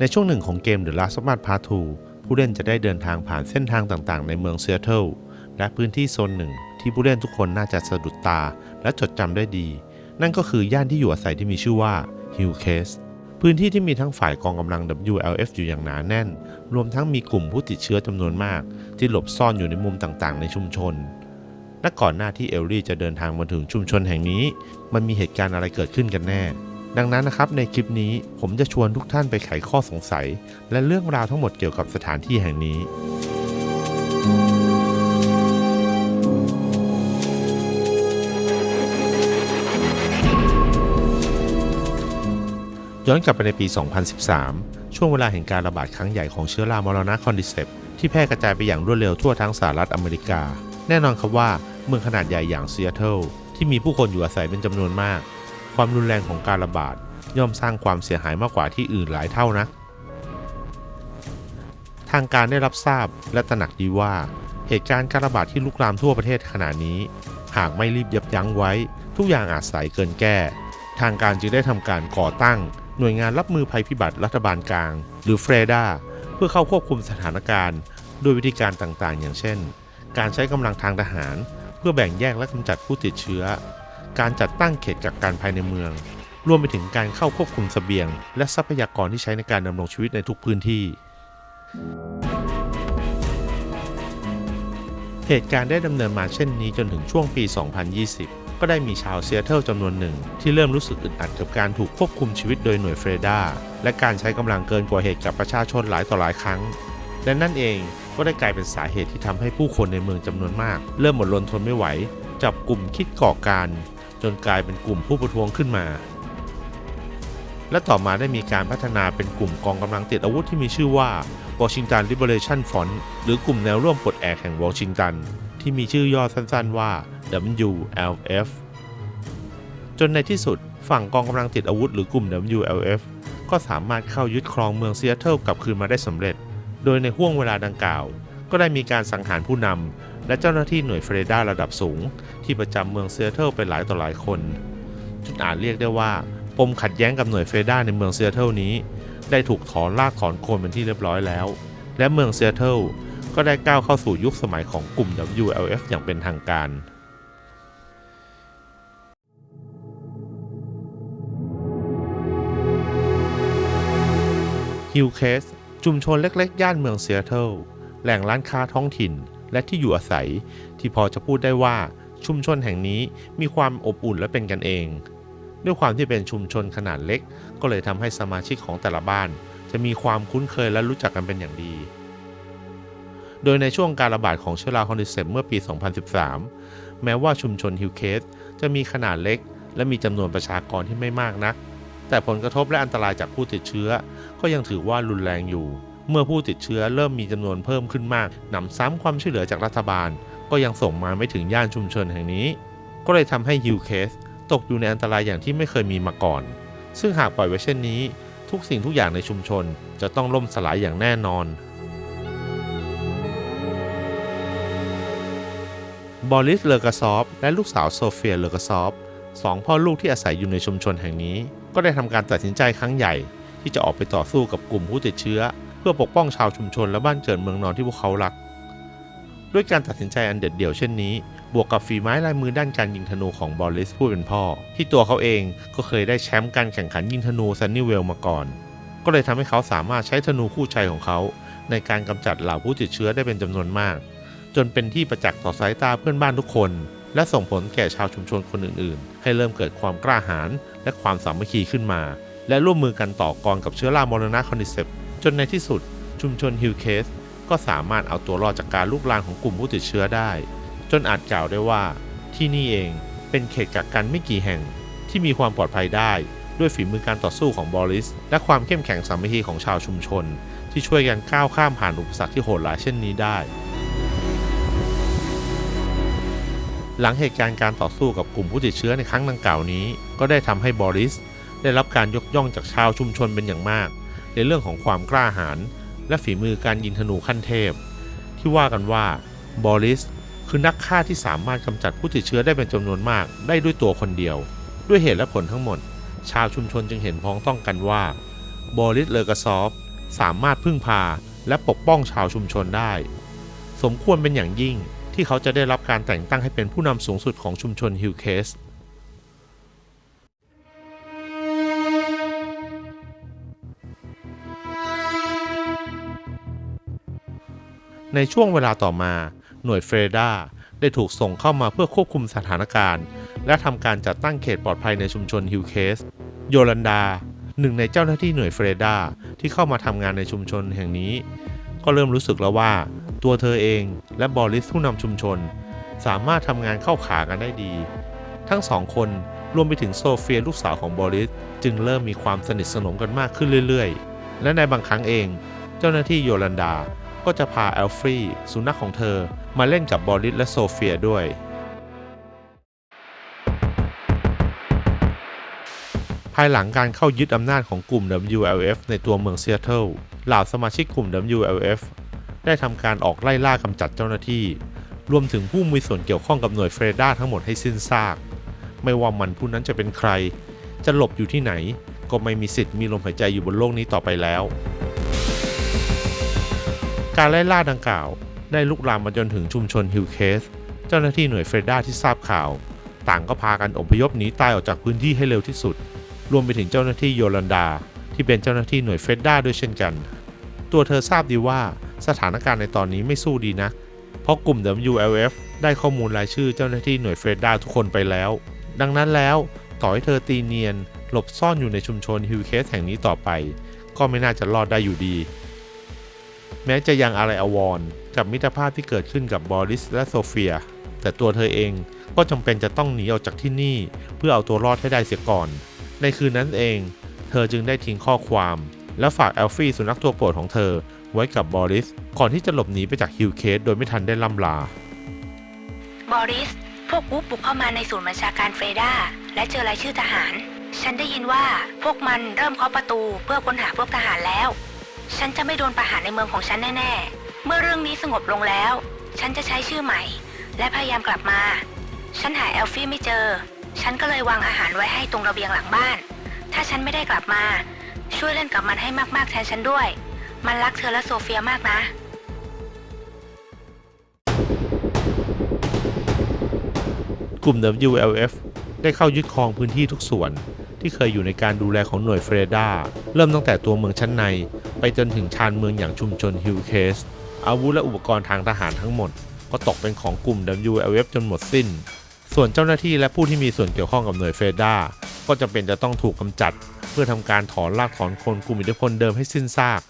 ในช่วงหนึ่งของเกม The Last of Us Part 2 ผู้เล่นจะได้เดินทางผ่านเส้นทางต่างๆ ในเมืองเซียเทิลและพื้นที่โซนหนึ่งที่ผู้เล่นทุกคนน่าจะสะดุดตา และจดจำได้ดี นั่นก็คือย่านที่อยู่อาศัยที่มีชื่อว่า Hill Case พื้นที่ที่มีทั้งฝ่ายกองกำลัง WLF อยู่อย่างหนาแน่น รวมทั้งมีกลุ่มผู้ติดเชื้อจำนวนมาก ที่หลบซ่อนอยู่ในมุมต่างๆ ในชุมชน และก่อนหน้าที่เอลลี่จะเดินทางมาถึงชุมชนแห่งนี้ มันมีเหตุการณ์อะไรเกิดขึ้นกันแน่ ดังนั้นนะครับในคลิปนี้ผมจะชวนทุกท่านไปไขข้อสงสัย และเรื่องราวทั้งหมดเกี่ยวกับสถานที่แห่งนี้ ย้อนกลับไปในปี 2013 ช่วงเวลาแห่งการระบาดครั้งใหญ่ของเชื้อรามรณะคอนดิเซปที่แพร่กระจายไปอย่างรวดเร็วทั่วทั้งสหรัฐอเมริกา แน่นอนครับว่าเมืองขนาดใหญ่อย่างซีแอตเทิลที่มีผู้คนอยู่อาศัยเป็นจำนวนมาก ความรุนแรงของการระบาด ย่อมสร้างความเสียหายมากกว่าที่อื่นหลายเท่านะทางการได้รับทราบและตระหนักดีว่า เหตุการณ์การระบาดที่ลุกลามทั่วประเทศขณะนี้ หากไม่รีบยับยั้งไว้ ทุกอย่างอาจสายเกินแก้ ทางการจึงได้ทำการก่อตั้ง หน่วยงานรับมือภัยพิบัติรัฐบาลกลาง หรือเฟรดาเพื่อเข้าควบคุมสถานการณ์ด้วยวิธีการต่างๆ อย่างเช่น การใช้กำลังทางทหาร เพื่อแบ่งแยกและกำจัดผู้ติดเชื้อ การจัดตั้งเขตกักกันภายในเมือง รวมไปถึงการเข้าควบคุมเสบียง และทรัพยากรที่ใช้ในการดำรงชีวิตในทุกพื้นที่ เหตุการณ์ได้ดำเนินมาเช่นนี้จนถึงช่วงปี 2020 ก็ได้มีชาวเซียเทิลจำนวนหนึ่ง ที่เริ่มรู้สึกอึดอัดกับการถูกควบคุมชีวิตโดยหน่วยเฟรดาและการใช้กำลังเกินกว่าเหตุกับประชาชนหลายต่อหลายครั้งและนั่นเองก็ได้กลายเป็นสาเหตุที่ทำให้ผู้คนในเมืองจำนวนมาก เริ่มหมดรนทนไม่ไหว จับกลุ่มคิดก่อการ จนกลายเป็นกลุ่มผู้ประท้วงขึ้นมา และต่อมาได้มีการพัฒนาเป็นกลุ่มกองกำลังติดอาวุธที่มีชื่อว่า Washington Liberation Front หรือกลุ่มแนวร่วมปลดแอกแห่งวอชิงตัน ที่มีชื่อย่อสั้นๆว่า WLF จนในที่สุดฝั่งกองกำลังติดอาวุธหรือกลุ่ม WLF ก็สามารถเข้ายึดครองเมืองซีแอตเทิลกลับคืนมาได้สำเร็จ โดยในห่วงเวลาดังกล่าว ก็ได้มีการสังหารผู้นำ และเจ้าหน้าที่หน่วยเฟรดาระดับสูง ที่ประจำเมืองเซีแอตเทิลไปหลายต่อหลายคนจนอาจเรียกได้ว่าปมขัดแย้งกับหน่วยเฟรดาในเมืองเซีแอตเทิลนี้ ได้ถูกถอนรากถอนโคนเป็นที่เรียบร้อยแล้ว และเมืองเซีแอตเทิลก็ได้ก้าวเข้าสู่ยุคสมัยของกลุ่ม WLF อย่างเป็นทางการฮิลเคสชุมชนเล็กๆ ย่านเมืองเซียเทิลแหล่งร้านค้าท้องถิ่น และที่อยู่อาศัย ที่พอจะพูดได้ว่าชุมชนแห่งนี้มีความอบอุ่นและเป็นกันเอง ด้วยความที่เป็นชุมชนขนาดเล็ก ก็เลยทำให้สมาชิกของแต่ละบ้าน จะมีความคุ้นเคยและรู้จักกันเป็นอย่างดี โดยในช่วงการระบาดของเชื้อราคอนิเซปเมื่อปี 2013 แม้ว่าชุมชนฮิลเคสจะมีขนาดเล็ก และมีจำนวนประชากรที่ไม่มากนัก แต่ผลกระทบและอันตรายจากผู้ติดเชื้อ ก็ยังถือว่ารุนแรงอยู่ เมื่อผู้ติดเชื้อเริ่มมีจำนวนเพิ่มขึ้นมากหนำซ้ำความช่วยเหลือจากรัฐบาล ก็ยังส่งมาไม่ถึงย่านชุมชนแห่งนี้ ก็เลยทำให้ฮิลเคสตกอยู่ในอันตรายอย่างที่ไม่เคยมีมาก่อน ซึ่งหากปล่อยไว้เช่นนี้ ทุกสิ่งทุกอย่างในชุมชนจะต้องล่มสลายอย่างแน่นอน บอริส เลอกาซอฟ และลูกสาวโซเฟีย เลอกาซอฟสองพ่อลูกที่อาศัยอยู่ในชุมชนแห่งนี้ ก็ได้ทำการตัดสินใจครั้งใหญ่ ที่จะออกไปต่อสู้กับกลุ่มผู้ติดเชื้อ เพื่อปกป้องชาวชุมชนและบ้านเกิดเมืองนอนที่พวกเขารัก ด้วยการตัดสินใจอันเด็ดเดี่ยวเช่นนี้ บวกกับฝีไม้ลายมือด้านการยิงธนูของบอริสผู้เป็นพ่อ ที่ตัวเขาเองก็เคยได้แชมป์การแข่งขันยิงธนูซันนิเวลมาก่อน ก็เลยทำให้เขาสามารถใช้ธนูคู่ใจของเขา ในการกำจัดเหล่าผู้ติดเชื้อได้เป็นจำนวนมาก จนเป็นที่ประจักษ์ต่อสายตาเพื่อนบ้านทุกคน และส่งผลแก่ชาวชุมชนคนอื่น ๆ ให้เริ่มเกิดความกล้าหาญและความสามัคคีขึ้นมา และร่วมมือกันต่อกรกับเชื้อรามรณะคอนิเซป จนในที่สุดชุมชนฮิลเคสก็สามารถเอาตัวรอดจากการลุกลามของกลุ่มผู้ติดเชื้อได้ จนอาจกล่าวได้ว่า ที่นี่เองเป็นเขตกักกันไม่กี่แห่งที่มีความปลอดภัยได้ด้วยฝีมือการต่อสู้ของบอริส และความเข้มแข็งสามัคคีของชาวชุมชน ที่ช่วยกันก้าวข้ามผ่านอุปสรรคที่โหดร้ายเช่นนี้ได้ หลังเหตุการณ์การต่อสู้กับกลุ่มผู้ติดเชื้อในครั้งดังกล่าวนี้ ก็ได้ทำให้บอริส ได้รับการยกย่องจากชาวชุมชนเป็นอย่างมาก ในเรื่องของความกล้าหาญและฝีมือการยิงธนูขั้นเทพ ที่ว่ากันว่าบอริสคือนักฆ่าที่สามารถกำจัดผู้ติดเชื้อได้เป็นจำนวนมากได้ด้วยตัวคนเดียว ด้วยเหตุและผลทั้งหมด ชาวชุมชนจึงเห็นพ้องต้องกันว่าบอริสเลอกาซอฟสามารถพึ่งพาและปกป้องชาวชุมชนได้ สมควรเป็นอย่างยิ่งที่เขาจะได้รับการแต่งตั้งให้เป็นผู้นำสูงสุดของชุมชนฮิลเคส ในช่วงเวลาต่อมา หน่วยเฟรดาได้ถูกส่งเข้ามาเพื่อควบคุมสถานการณ์ และทำการจัดตั้งเขตปลอดภัยในชุมชนฮิลเคส โยลันดา หนึ่งในเจ้าหน้าที่หน่วยเฟรดาที่เข้ามาทำงานในชุมชนแห่งนี้ ก็เริ่มรู้สึกแล้วว่า ตัวเธอเองและบอริสผู้นำชุมชน สามารถทำงานเข้าขากันได้ดี ทั้งสองคนรวมไปถึงโซเฟียลูกสาวของบอริส จึงเริ่มมีความสนิทสนมกันมากขึ้นเรื่อย ๆ และในบางครั้งเอง เจ้าหน้าที่โยลันดา ก็จะพาแอลฟรีสุนัขของเธอ มาเล่นกับบอริสและโซเฟียด้วย ภายหลังการเข้ายึดอำนาจของกลุ่ม WLF ในตัวเมืองเซีแอตเทิลเหล่าสมาชิกกลุ่ม WLF ได้ทำการออกไล่ล่ากำจัดเจ้าหน้าที่ รวมถึงผู้มีส่วนเกี่ยวข้องกับหน่วยเฟรด้าทั้งหมดให้สิ้นซาก ไม่ว่ามันผู้นั้นจะเป็นใคร จะหลบอยู่ที่ไหน ก็ไม่มีสิทธิ์มีลมหายใจอยู่บนโลกนี้ต่อไปแล้ว การไล่ล่าดังกล่าว ได้ลุกลามมาจนถึงชุมชนฮิลเคส เจ้าหน้าที่หน่วยเฟรด้าที่ทราบข่าว ต่างก็พากันอพยพหนีตายออกจากพื้นที่ให้เร็วที่สุด รวมไปถึงเจ้าหน้าที่โยลันดา ที่เป็นเจ้าหน้าที่หน่วยเฟรด้าด้วยเช่นกัน ตัวเธอทราบดีว่าสถานการณ์ในตอนนี้ไม่สู้ดีนักเพราะกลุ่ม WLF ได้ข้อมูลรายชื่อเจ้าหน้าที่หน่วยเฟรด้าทุกคนไปแล้ว ดังนั้นแล้วต่อให้เธอตีเนียน หลบซ่อนอยู่ในชุมชนฮิลเคสแห่งนี้ต่อไป ก็ไม่น่าจะรอดได้อยู่ดี แม้จะยังอะไรอวรกับมิตรภาพที่เกิดขึ้นกับบอริสและโซเฟีย แต่ตัวเธอเองก็จำเป็นจะต้องหนีออกจากที่นี่ เพื่อเอาตัวรอดให้ได้เสียก่อน ในคืนนั้นเอง เธอจึงได้ทิ้งข้อความ และฝากแอลฟี่สุนัขตัวโปรดของเธอไว้กับบอริสก่อนที่จะหลบหนีไปจากฮิลเคสโดยไม่ทันได้ล่ำลา บอริส พวกวูฟบุกเข้ามาในศูนย์บัญชาการเฟรดาและเจอรายชื่อทหาร ฉันได้ยินว่าพวกมันเริ่มเคาะประตูเพื่อค้นหาพวกทหารแล้ว ฉันจะไม่โดนประหารในเมืองของฉันแน่ๆ เมื่อเรื่องนี้สงบลงแล้ว ฉันจะใช้ชื่อใหม่ และพยายามกลับมา ฉันหาแอลฟี่ไม่เจอ ฉันก็เลยวางอาหารไว้ให้ตรงระเบียงหลังบ้าน ถ้าฉันไม่ได้กลับมา ช่วยเล่นกับมันให้มากๆแทนฉันด้วย มันรักเธอและโซเฟียมากนะ กลุ่ม WLF ได้เข้ายึดครองพื้นที่ทุกส่วน ที่เคยอยู่ในการดูแลของหน่วยเฟรดาเริ่มตั้งแต่ตัวเมืองชั้นใน ไปจนถึงชานเมืองอย่างชุมชนฮิลเคส อาวุธและอุปกรณ์ทางทหารทั้งหมด ก็ตกเป็นของกลุ่ม WLF จนหมดสิ้น ส่วนเจ้าหน้าที่และผู้ที่มีส่วนเกี่ยวข้องกับหน่วยเฟรดาก็จำเป็นจะต้องถูกกำจัด เพื่อทำการถอนรากถอนคนกลุ่มอิทธิพลเดิมให้สิ้นซาก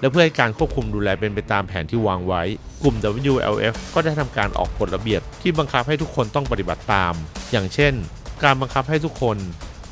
และเพื่อให้การควบคุมดูแลเป็นไปตามแผนที่วางไว้ กลุ่ม WLF ก็ได้ทำการออกกฎระเบียบที่บังคับให้ทุกคนต้องปฏิบัติตาม อย่างเช่น การบังคับให้ทุกคน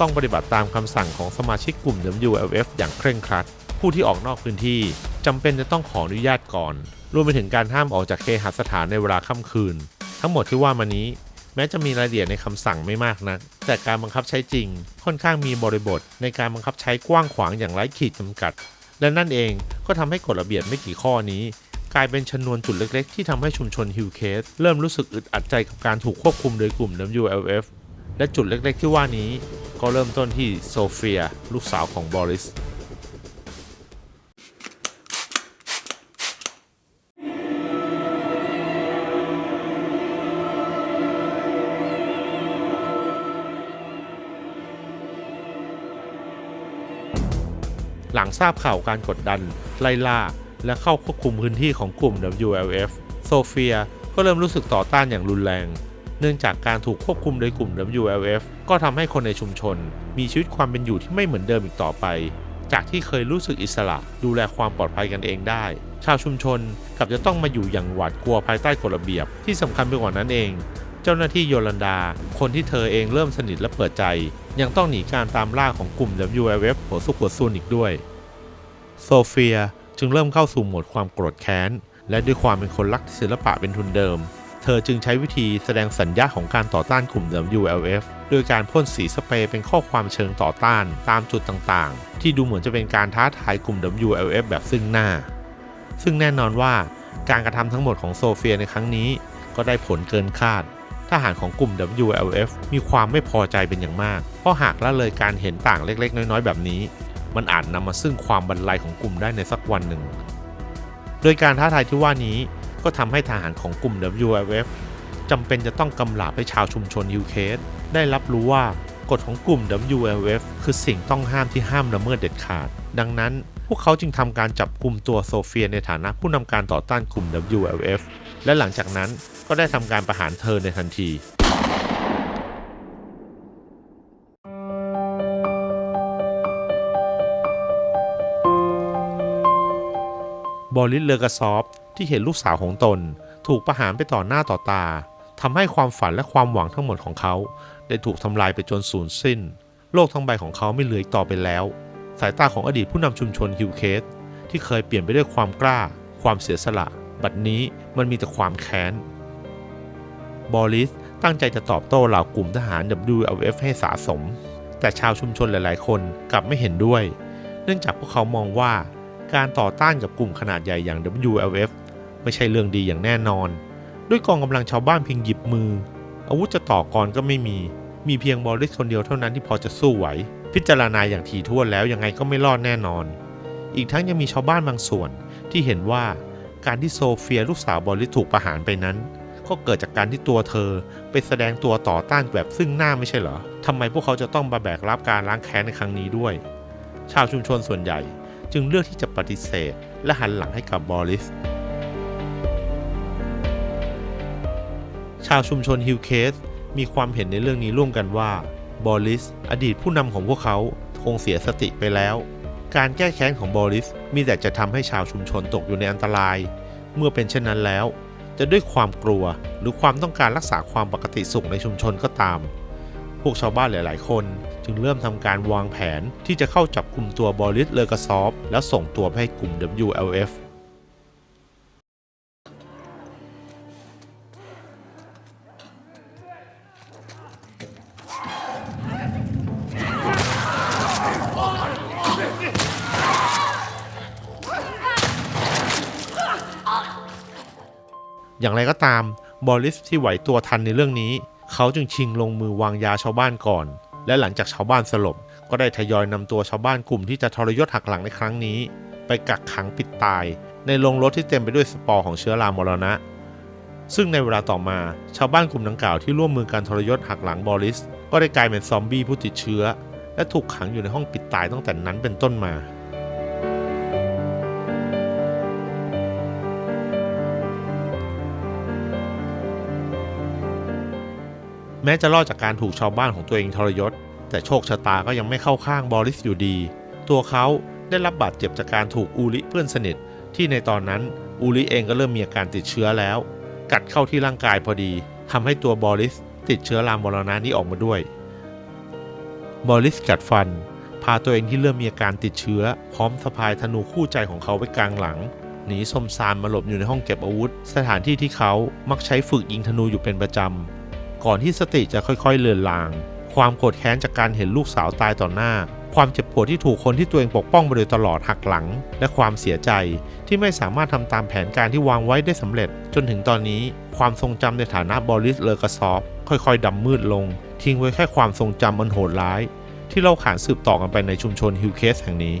ต้องปฏิบัติตามคำสั่งของสมาชิกกลุ่ม WLF อย่างเคร่งครัด ผู้ที่ออกนอกพื้นที่จำเป็นจะต้องขออนุญาตก่อน รวมไปถึงการห้ามออกจากเคหสถานในเวลาค่ำคืน ทั้งหมดที่ว่ามานี้ แม้จะมีรายละเอียดในคำสั่งไม่มากนัก แต่การบังคับใช้จริง ค่อนข้างมีบริบท ในการบังคับใช้กว้างขวางอย่างไร้ขีดจำกัด และนั่นเองก็ทำให้กฎระเบียบไม่กี่ข้อนี้กลายเป็นชนวนจุดเล็ก ๆ ที่ทำให้ชุมชนฮิลเคสเริ่มรู้สึกอึดอัดใจกับการถูกควบคุมโดยกลุ่ม WLF และจุดเล็กๆที่ว่านี้ก็เริ่มต้นที่โซเฟีย ลูกสาวของบอริส หลังทราบข่าวการกดดัน ไล่ล่า และเข้าควบคุมพื้นที่ของกลุ่ม WLF โซเฟียก็เริ่มรู้สึกต่อต้านอย่างรุนแรง เนื่องจากการถูกควบคุมโดยกลุ่ม WLF ก็ทำให้คนในชุมชน มีชีวิตความเป็นอยู่ที่ไม่เหมือนเดิมอีกต่อไป จากที่เคยรู้สึกอิสระ ดูแลความปลอดภัยกันเองได้ ชาวชุมชนกลับจะต้องมาอยู่อย่างหวาดกลัวภายใต้กฎระเบียบที่สำคัญไปกว่านั้นเอง เจ้าหน้าที่โยลันดา คนที่เธอเองเริ่มสนิทและเปิดใจ ยังต้องหนีการตามล่าของกลุ่ม WLF หัวซุกหัวซุนอีกด้วย โซเฟียจึงเริ่มเข้าสู่โหมดความโกรธแค้นและด้วยความเป็นคนรักศิลปะเป็นทุนเดิม เธอจึงใช้วิธีแสดงสัญญาของการต่อต้านกลุ่ม WLF โดยการพ่นสีสเปรย์เป็นข้อความเชิงต่อต้านตามจุดต่างๆ ที่ดูเหมือนจะเป็นการท้าทายกลุ่ม WLF แบบซึ่งหน้า ซึ่งแน่นอนว่าการกระทำทั้งหมดของโซเฟียในครั้งนี้ ก็ได้ผลเกินคาดทหารของกลุ่ม WLF มีความไม่พอใจเป็นอย่างมาก เพราะหากละเลยการเห็นต่างเล็กๆ น้อยๆ แบบนี้ มันอาจนำมาซึ่งความบรรลัยของกลุ่มได้ในสักวันหนึ่ง โดยการท้าทายที่ว่านี้ ก็ทำให้ทหารของกลุ่ม WLF จำเป็นจะต้องกำลาบให้ชาวชุมชนฮิวเคสได้รับรู้ว่ากฎของกลุ่ม WLF คือสิ่งต้องห้ามที่ห้ามละเมิดเด็ดขาด ดังนั้นพวกเขาจึงทำการจับกลุ่มตัวโซเฟียในฐานะผู้นำการต่อต้านกลุ่ม WLF และหลังจากนั้นก็ได้ทำการประหารเธอในทันที บอริสเลอกาซอฟ ที่เห็นลูกสาวของตน ถูกประหารไปต่อหน้าต่อตาทำให้ความฝันและความหวังทั้งหมดของเขา ได้ถูกทำลายไปจนสูญสิ้น โลกทั้งใบของเขาไม่เหลืออีกต่อไปแล้ว สายตาของอดีตผู้นำชุมชนฮิวเคสที่เคยเปลี่ยนไปด้วยความกล้า ความเสียสละ บัดนี้มันมีแต่ความแค้น บอริสตั้งใจจะตอบโต้เหล่ากลุ่มทหาร WLF ให้สะสม แต่ชาวชุมชนหลาย ๆ คนกลับไม่เห็นด้วย เนื่องจากพวกเขามองว่าการต่อต้านกับกลุ่มขนาดใหญ่อย่าง WLF ไม่ใช่เรื่องดีอย่างแน่นอน ด้วยกองกำลังชาวบ้านเพียงหยิบมือ อาวุธจะต่อกรก็ไม่มี มีเพียงบอริสคนเดียวเท่านั้นที่พอจะสู้ไหว พิจารณาอย่างถี่ถ้วนแล้วยังไงก็ไม่รอดแน่นอน อีกทั้งยังมีชาวบ้านบางส่วนที่เห็นว่าการที่โซเฟียลูกสาวบอริสถูกประหารไปนั้น ก็เกิดจากการที่ตัวเธอไปแสดงตัวต่อต้านแบบซึ่งหน้าไม่ใช่เหรอทำไมพวกเขาจะต้องมาแบกรับการล้างแค้นในครั้งนี้ด้วย ชาวชุมชนส่วนใหญ่จึงเลือกที่จะปฏิเสธ และหันหลังให้กับบอริส ชาวชุมชนฮิวเคสมีความเห็นในเรื่องนี้ร่วมกันว่าบอริสอดีตผู้นำของพวกเขาคงเสียสติไปแล้ว การแก้แค้นของบอริสมีแต่จะทำให้ชาวชุมชนตกอยู่ในอันตราย เมื่อเป็นเช่นนั้นแล้ว จะด้วยความกลัวหรือความต้องการรักษาความปกติสุขในชุมชนก็ตาม พวกชาวบ้านหลาย ๆ คนจึงเริ่มทำการวางแผนที่จะเข้าจับกลุ่มตัวบอริสเลอกาซอฟ แล้วส่งตัวไปให้กลุ่ม WLF อย่างไรก็ตาม บอริสที่ไหวตัวทันในเรื่องนี้ เขาจึงชิงลงมือวางยาชาวบ้านก่อน และหลังจากชาวบ้านสลบ ก็ได้ทยอยนำตัวชาวบ้านกลุ่มที่จะทรยศหักหลังในครั้งนี้ ไปกักขังปิดตาย ในโรงรถที่เต็มไปด้วยสปอร์ของเชื้อรามรณะ ซึ่งในเวลาต่อมาชาวบ้านกลุ่มดังกล่าวที่ร่วมมือการทรยศหักหลังบอริส ก็ได้กลายเป็นซอมบี้ผู้ติดเชื้อ และถูกขังอยู่ในห้องปิดตายตั้งแต่นั้นเป็นต้นมา แม้จะรอดจากการถูกชาวบ้านของตัวเองทรยศ แต่โชคชะตาก็ยังไม่เข้าข้างบอริสอยู่ดี ตัวเขาได้รับบาดเจ็บจากการถูกอูริเพื่อนสนิท ที่ในตอนนั้นอูริเองก็เริ่มมีอาการติดเชื้อแล้ว กัดเข้าที่ร่างกายพอดีทำให้ตัวบอริสติดเชื้อรามมรณะนี้ออกมาด้วย บอริสกัดฟัน พาตัวเองที่เริ่มมีอาการติดเชื้อ พร้อมสะพายธนูคู่ใจของเขาไว้กลางหลังหนีสมซานมาหลบอยู่ในห้องเก็บอาวุธ สถานที่ที่เขามักใช้ฝึกยิงธนูอยู่เป็นประจำ ก่อนที่สติจะค่อยๆเลือนลาง ความโกรธแค้นจากการเห็นลูกสาวตายต่อหน้า ความเจ็บปวดที่ถูกคนที่ตัวเองปกป้องมาโดยตลอดหักหลัง และความเสียใจที่ไม่สามารถทำตามแผนการที่วางไว้ได้สำเร็จ จนถึงตอนนี้ความทรงจำในฐานะบอริสเลอกาซอฟค่อยๆดำมืดลง ทิ้งไว้แค่ความทรงจำอันโหดร้าย ที่เล่าขานสืบต่อกันไปในชุมชนฮิวเคสแห่งนี้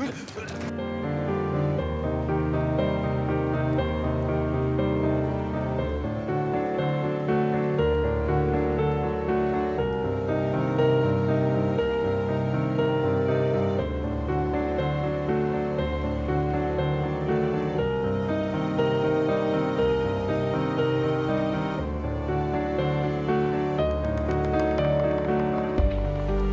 Yeah.